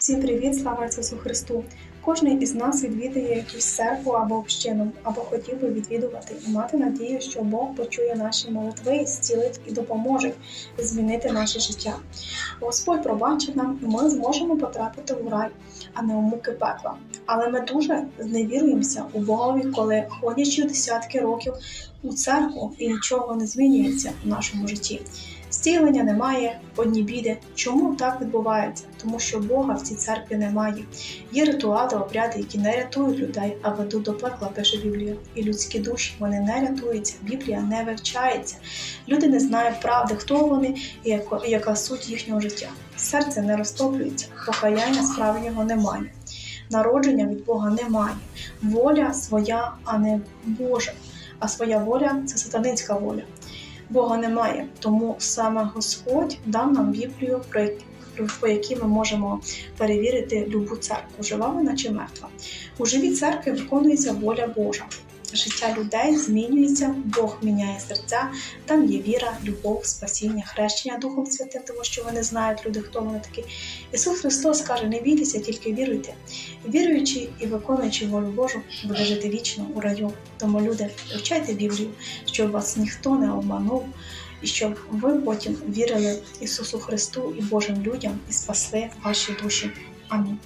Всім привіт, слава Ісусу Христу! Кожен із нас відвідує якусь церкву або общину, або хотів би відвідувати і мати надію, що Бог почує наші молитви, зцілить і допоможе змінити наше життя. Господь пробачить нам, і ми зможемо потрапити в рай, а не у муки пекла. Але ми дуже зневіруємося у Богові, коли ходячи десятки років у церкву і нічого не змінюється в нашому житті. Зцілення немає, одні біди. Чому так відбувається? Тому що Бога в цій церкві немає. Є ритуали, обряди, які не рятують людей, а ведуть до пекла, пише Біблія. І людські душі вони не рятуються. Біблія не вивчається. Люди не знають правди, хто вони і яка суть їхнього життя. Серце не розтоплюється, покаяння справжнього немає. Народження від Бога немає. Воля своя, а не Божа. А своя воля це сатанинська воля. Бога немає, тому саме Господь дав нам Біблію, по якій ми можемо перевірити любу церкву, жива вона чи мертва. У живій церкві виконується воля Божа. Життя людей змінюється, Бог міняє серця, там є віра, любов, спасіння, хрещення Духом Святим, тому що вони знають люди, хто вони такі. Ісус Христос каже: не бійтеся, тільки віруйте. Віруючи і виконуючи волю Божу, буде жити вічно у раю. Тому люди, вивчайте Біблію, щоб вас ніхто не обманув, і щоб ви потім вірили Ісусу Христу і Божим людям і спасли ваші душі. Амінь.